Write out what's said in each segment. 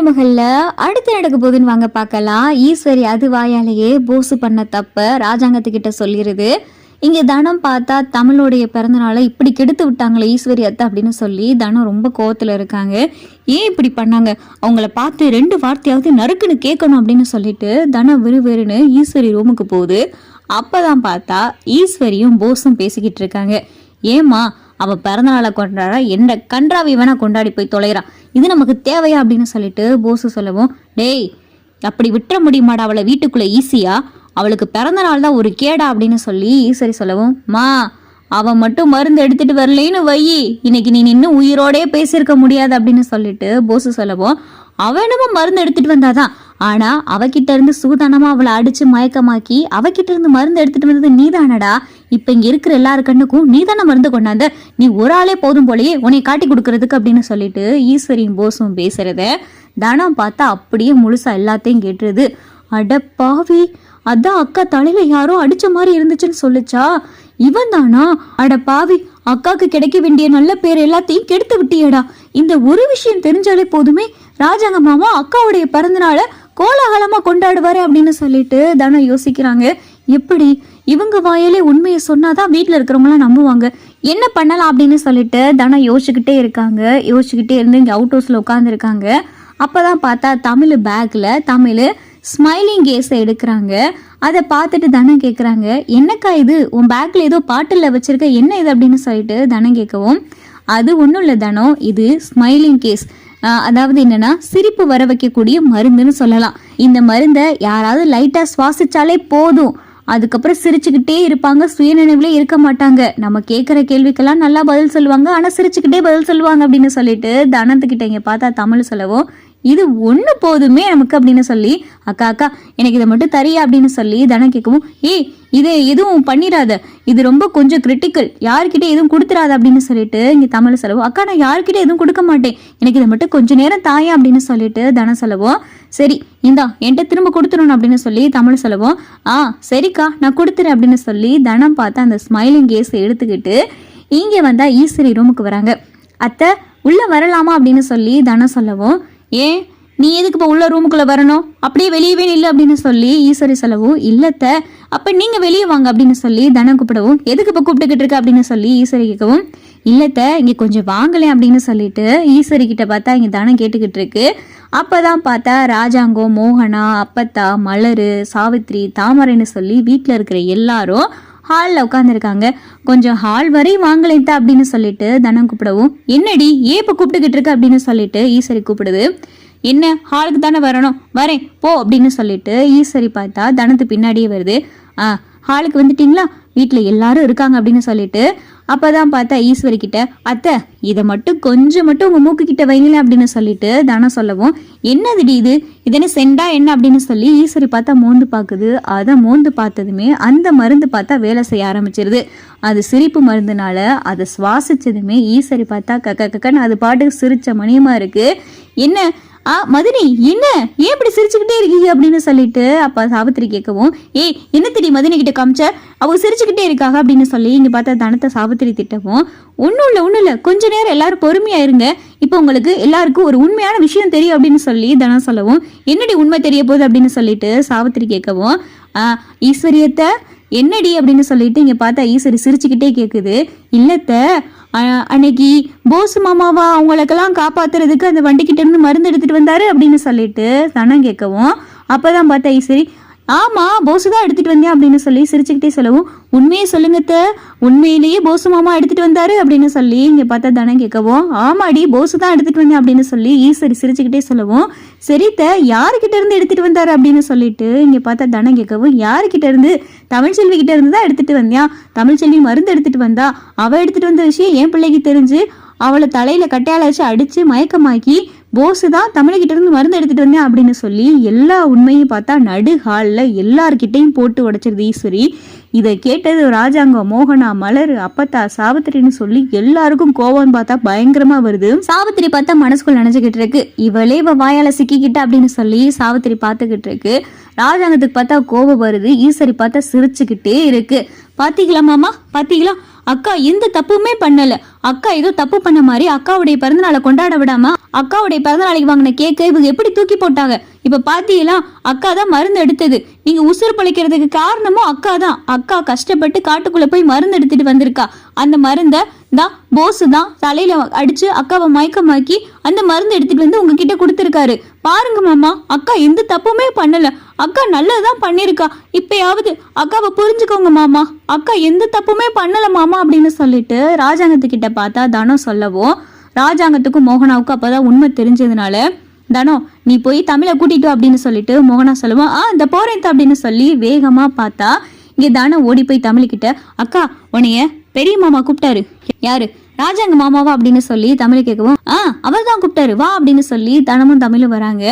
மருமகள்ல அடுத்து நடக்க போகுதுன்னு வாங்க பார்க்கலாம். ஈஸ்வரி அது வாயாலேயே போசு பண்ண தப்ப ராஜாங்கத்துக்கிட்ட சொல்லிடுது இங்க தனம் பார்த்தா தமிழோடைய பிறந்தநாளை இப்படி கெடுத்து விட்டாங்களே ஈஸ்வரி அத்தை அப்படின்னு சொல்லி தனம் ரொம்ப கோவத்துல இருக்காங்க. ஏன் இப்படி பண்ணாங்க? அவங்கள பார்த்து ரெண்டு வார்த்தையாவது நறுக்குன்னு கேட்கணும் அப்படின்னு சொல்லிட்டு தனம் விறுவிறுன்னு ஈஸ்வரி ரூமுக்கு போகுது. அப்பதான் பார்த்தா ஈஸ்வரியும் போஸும் பேசிக்கிட்டு இருக்காங்க. ஏமா அவள் பிறந்தநாளை கொண்டாட எந்த கன்றாவி வேணா கொண்டாடி போய் தொலைகிறான் இது நமக்கு தேவையா அப்படின்னு சொல்லிட்டு போசு சொல்லவும் டேய் அப்படி விட்டுற முடியுமாடா அவளை வீட்டுக்குள்ளே ஈஸியா அவளுக்கு பிறந்த நாள் தான் ஒரு கேடா அப்படின்னு சொல்லி ஈஸ்வரி சொல்லவும் மா அவன் மட்டும் மருந்து எடுத்துட்டு வரலேன்னு வையி இன்னைக்கு நீ நின்று உயிரோடே பேசியிருக்க முடியாது அப்படின்னு சொல்லிட்டு போசு சொல்லவும் அவனமும் மருந்து எடுத்துட்டு வந்தாதான். ஆனா அவகிட்ட இருந்து சூதானமா அவளை அடிச்சு மயக்கமாக்கி அவகிட்ட இருந்து மருந்து எடுத்துட்டு வந்தது நீதானடா. இப்ப இங்க இருக்கிற எல்லாரு கண்ணுக்கும் நீதான மருந்து கொண்டாந்த? நீ ஒரு ஆளே போதும் போலயே உன்னை காட்டி கொடுக்கறதுக்கு அப்படின்னு சொல்லிட்டு ஈஸ்வரியும் போஸும் பேசுறத தனம் பார்த்தா அப்படியே முழுசா எல்லாத்தையும் கேட்டுருது. அட பாவி அதான் அக்கா தலையில யாரோ அடிச்ச மாதிரி இருந்துச்சுன்னு சொல்லுச்சா? இவன் தானா? அட பாவி அக்காக்கு கிடைக்க வேண்டிய நல்ல பேர் எல்லாத்தையும் கெடுத்து விட்டியடா. இந்த ஒரு விஷயம் தெரிஞ்சாலே போதுமே ராஜாங்க மாமா அக்காவுடைய பிறந்தநாளை கோலாகலமாக கொண்டாடுவார் அப்படின்னு சொல்லிட்டு தனம் யோசிக்கிறாங்க. எப்படி? இவங்க வாயிலே உண்மையை சொன்னாதான் வீட்டில் இருக்கிறவங்களாம் நம்புவாங்க. என்ன பண்ணலாம் அப்படின்னு சொல்லிட்டு தனம் யோசிச்சுக்கிட்டே இருக்காங்க. யோசிச்சுக்கிட்டே இருந்து இங்கே அவுட் ஹவுஸில் உட்காந்துருக்காங்க அப்பதான் பார்த்தா தமிழ் பேக்கில் தமிழ் ஸ்மைலிங் கேஸை எடுக்கிறாங்க. அதை பார்த்துட்டு தனம் கேட்குறாங்க என்னக்கா இது? உன் பேக்கில் ஏதோ பாட்டில் வச்சுருக்க என்ன இது? அப்படின்னு சொல்லிட்டு தனம் கேட்கவும் அது ஒன்றும் இல்லை தனம் இது ஸ்மைலிங் கேஸ் அதாவது என்னன்னா சிரிப்பு வர வைக்கக்கூடிய மருந்துன்னு சொல்லலாம். இந்த மருந்தை யாராவது லைட்டாக சுவாசிச்சாலே போதும். அதுக்கப்புறம் சிரிச்சுக்கிட்டே இருப்பாங்க சுயநினைவுலே இருக்க மாட்டாங்க. நம்ம கேட்குற கேள்விக்கெல்லாம் நல்லா பதில் சொல்லுவாங்க ஆனால் சிரிச்சுக்கிட்டே பதில் சொல்லுவாங்க அப்படின்னு சொல்லிட்டு தனத்துக்கிட்ட இங்கே பார்த்தா தமிழ் சொல்லவும் இது ஒன்று போதுமே நமக்கு அப்படின்னு சொல்லி அக்கா அக்கா எனக்கு இதை மட்டும் தரியா அப்படின்னு சொல்லி தனம் கேட்கவும் ஏய் இது எதுவும் பண்ணிடாத. இது ரொம்ப கொஞ்சம் கிரிட்டிக்கல் யார்கிட்ட எதுவும் கொடுத்துடாத அப்படின்னு சொல்லிட்டு இங்கே தமிழ் சொல்லவும் அக்கா நான் யார்கிட்ட எதுவும் கொடுக்க மாட்டேன். எனக்கு இதை மட்டும் கொஞ்சம் நேரம் தாயா அப்படின்னு சொல்லிட்டு தனம் சொல்லவும் சரி இந்தா என்கிட்ட திரும்ப கொடுத்துடணும் அப்படின்னு சொல்லி தமிழ் சொல்லவும் ஆ சரிக்கா நான் கொடுத்துறேன் அப்படின்னு சொல்லி தனம் பார்த்து அந்த ஸ்மைலிங் கேஸை எடுத்துக்கிட்டு இங்கே வந்தால் ஈஸ்வரி ரூமுக்கு வராங்க. அத்தை உள்ளே வரலாமா அப்படின்னு சொல்லி தனம் சொல்லவும் ஏன் நீ எதுக்கு இப்போ உள்ள ரூமுக்குள்ளே வரணும்? அப்படியே வெளியவே இல்லை அப்படின்னு சொல்லி ஈஸ்வரி செலவும் இல்லத்தை அப்போ நீங்கள் வெளியே வாங்க அப்படின்னு சொல்லி தனம் கூப்பிடவும் எதுக்கு இப்போ கூப்பிட்டுக்கிட்டு இருக்க அப்படின்னு சொல்லி ஈஸ்வரி கேட்கவும் இல்லத்தை இங்கே கொஞ்சம் வாங்கலேன் அப்படின்னு சொல்லிட்டு ஈஸ்வரி கிட்ட பார்த்தா இங்கே தனம் கேட்டுக்கிட்டு இருக்கு. அப்பதான் பார்த்தா ராஜாங்கம் மோகனா அப்பத்தா மலரு சாவித்ரி தாமரைன்னு சொல்லி வீட்டில் இருக்கிற எல்லாரும் ஹாலில் உட்காந்துருக்காங்க கொஞ்சம் ஹால் வரை வாங்கலைத்தா அப்படின்னு சொல்லிட்டு தனம் கூப்பிடவும் என்னடி ஏன் இப்போ கூப்பிட்டுக்கிட்டு இருக்க? அப்படின்னு சொல்லிட்டு ஈஸ்வரி கூப்பிடுது. என்ன ஹாலுக்கு தானே வரணும்? வரேன் போ அப்படின்னு சொல்லிட்டு ஈஸ்வரி பார்த்தா தனத்து பின்னாடியே வருது. ஆ ஹாலுக்கு வந்துட்டீங்களா? வீட்டில் எல்லாரும் இருக்காங்க அப்படின்னு சொல்லிட்டு அப்பதான் பார்த்தா ஈஸ்வரி கிட்ட அத்தை இதை மட்டும் கொஞ்சம் மட்டும் உங்க மூக்கு கிட்ட வைங்களேன் அப்படின்னு சொல்லிட்டு தானே சொல்லவும் என்னதுடி இது? இதனே செண்டா என்ன? அப்படின்னு சொல்லி ஈஸ்வரி பார்த்தா மோந்து பார்க்குது அதை மோந்து பார்த்ததுமே அந்த மருந்து பார்த்தா வேலை செய்ய ஆரம்பிச்சிருது. அது சிரிப்பு மருந்துனால அதை சுவாசிச்சதுமே ஈஸ்வரி பார்த்தா கக்க கக்கன்னு அது பாட்டுக்கு சிரிச்ச மணியமா இருக்கு. என்ன ஆ மதினி என்ன? ஏன் இப்படி சிரிச்சுக்கிட்டே இருக்கீங்க? அப்படின்னு சொல்லிட்டு அப்போ சாவித்திரி கேட்கவும் ஏய் என்ன தெரியும் மதினி கிட்ட காமிச்ச? அவங்க சிரிச்சுக்கிட்டே இருக்காங்க அப்படின்னு சொல்லி இங்க பார்த்தா தனத்தை சாவித்திரி திட்டவும் ஒன்றும் இல்லை ஒன்றும் இல்லை. கொஞ்ச நேரம் எல்லாரும் பொறுமையா இருங்க. இப்போ உங்களுக்கு எல்லாருக்கும் ஒரு உண்மையான விஷயம் தெரியும். அப்படின்னு சொல்லி தனம் சொல்லவும் என்னடி உண்மை தெரிய போகுது? அப்படின்னு சொல்லிட்டு சாவித்திரி கேட்கவும் ஆ ஈஸ்வரியத்தை என்னடி அப்படின்னு சொல்லிட்டு இங்க பார்த்தா ஈஸ்வரி சிரிச்சுக்கிட்டே கேட்குது இல்லத்த அன்னைக்கு போஸ் மாமாவா அவங்களுக்கெல்லாம் காப்பாத்துறதுக்கு அந்த வண்டிக்கிட்ட இருந்து மருந்து எடுத்துட்டு வந்தாரு அப்படின்னு சொல்லிட்டு தனம் கேட்கவும் அப்பதான் பார்த்தா ஈஸ்வரி ஆமா போசு தான் எடுத்துட்டு வந்தேன் அப்படின்னு சொல்லி சிரிச்சுக்கிட்டே சொல்லவும் உண்மையை சொல்லுங்க அத்தை. உண்மையிலேயே போசு மாமா எடுத்துட்டு வந்தாரு அப்படின்னு சொல்லி இங்க பார்த்தா தனம் கேட்கவும் ஆமாடி போசு தான் எடுத்துட்டு வந்தேன் அப்படின்னு சொல்லி ஈஸ்வரி சிரிச்சுக்கிட்டே சொல்லவும் சரித்த யாருக்கிட்ட இருந்து எடுத்துட்டு வந்தாரு? அப்படின்னு சொல்லிட்டு இங்க பார்த்தா தனம் கேட்கவும் யாருக்கிட்ட இருந்து? தமிழ்ச்செல்வி கிட்ட இருந்து தான் எடுத்துட்டு வந்தியா? தமிழ்ச்செல்வி மருந்து எடுத்துட்டு வந்தா? அவ எடுத்துட்டு வந்த விஷயம் என் பிள்ளைக்கு தெரிஞ்சு அவளை தலையில கட்டையால வச்சு அடிச்சு மயக்கமாக்கி போஸு தான் தமிழகிட்டேருந்து மருந்து எடுத்துட்டு வந்தேன் அப்படின்னு சொல்லி எல்லா உண்மையும் பார்த்தா நடு ஹாலில் எல்லார்கிட்டையும் போட்டு உடைச்சிருது ஈஸ்வரி. இதை கேட்டது ராஜாங்கம் மோகனா மலர் அப்பத்தா சாவித்திரின்னு சொல்லி எல்லாருக்கும் கோவம் பார்த்தா பயங்கரமா வருது. சாவித்திரி பார்த்தா மனசுக்குள் நினைச்சுக்கிட்டு இருக்கு. இவளே இவ வாயால சிக்கிக்கிட்ட அப்படின்னு சொல்லி சாவித்திரி பார்த்துக்கிட்டு இருக்கு. ராஜாங்கத்துக்கு பார்த்தா கோபம் வருது. ஈஸ்வரி பார்த்தா சிரிச்சுக்கிட்டே இருக்கு. பாத்தீங்களா மாமா? பாத்தீங்களா? அக்கா எந்த தப்புமே பண்ணல. அக்கா ஏதோ தப்பு பண்ண மாதிரி அக்காவுடைய பிறந்தநாளை கொண்டாட விடாம அக்காவுடைய பிறந்தநாளைக்கு வாங்கின கேக்கை இவங்க எப்படி தூக்கி போட்டாங்க? இப்ப பாத்தீங்களா அக்கா தான் மருந்து எடுத்தது. நீங்க உசுறு பழைக்கிறதுக்கு காரணமும் அக்கா தான். அக்கா கஷ்டப்பட்டு காட்டுக்குள்ள போய் மருந்து எடுத்துட்டு வந்திருக்கா. அந்த மருந்தை தான் போஸ் தான் தலையில அடிச்சு அக்காவை மயக்கமாக்கி அந்த மருந்து எடுத்துட்டு வந்து உங்ககிட்ட கொடுத்துருக்காரு. பாருங்க மாமா அக்கா எந்த தப்புமே பண்ணல. அக்கா நல்லதுதான் பண்ணிருக்கா. இப்பயாவது அக்காவை புரிஞ்சுக்கோங்க மாமா. அக்கா எந்த தப்புமே பண்ணல மாமா அப்படின்னு சொல்லிட்டு ராஜாங்கத்துக்கிட்ட பார்த்தா தனம் சொல்லவும் ராஜாங்கத்துக்கும் மோகனாவுக்கும் அப்பதான் உண்மை தெரிஞ்சதுனால தனோ நீ போய் தமிழை கூட்டிட்டு அப்படின்னு சொல்லிட்டு மோகனா சொல்லுவான். ஆ இந்த போறேன் அப்படின்னு சொல்லி வேகமா பார்த்தா இங்கே தானே ஓடி போய் தமிழ்கிட்ட அக்கா உன்னைய பெரிய மாமா கூப்பிட்டாரு. யாரு? ராஜாங்க மாமாவா அப்படின்னு சொல்லி தமிழ் கேட்கவும் ஆ அவர் தான் கூப்பிட்டாரு. வா அப்படின்னு சொல்லி தனமும் தமிழும் வராங்க.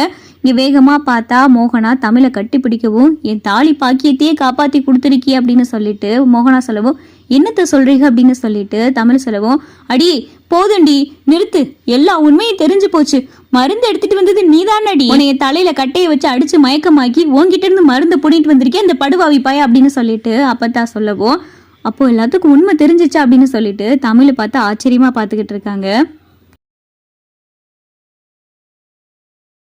இங்க வேகமா பார்த்தா மோகனா தமிழை கட்டி பிடிக்கவும் என் தாலி பாக்கியத்தையே காப்பாத்தி கொடுத்துருக்கி அப்படின்னு சொல்லிட்டு மோகனா சொல்லவும் என்னத்த சொல்றீங்க? அப்படின்னு சொல்லிட்டு தமிழ் சொல்லவும் அடி போதுண்டி நிறுத்து. எல்லா உண்மையும் தெரிஞ்சு போச்சு. மருந்து எடுத்துட்டு வந்தது நீதானடி. உன்னைய தலையில கட்டையை வச்சு அடிச்சு மயக்கமாக்கி உன்கிட்ட இருந்து மருந்து புடிட்டு வந்திருக்கேன் இந்த படுவாவி பாய் அப்படின்னு சொல்லிட்டு அப்பத்தா சொல்லவும் அப்போது எல்லாத்துக்கும் உண்மை தெரிஞ்சிச்சா அப்படின்னு சொல்லிட்டு தமிழை பார்த்து ஆச்சரியமாக பார்த்துக்கிட்டு இருக்காங்க.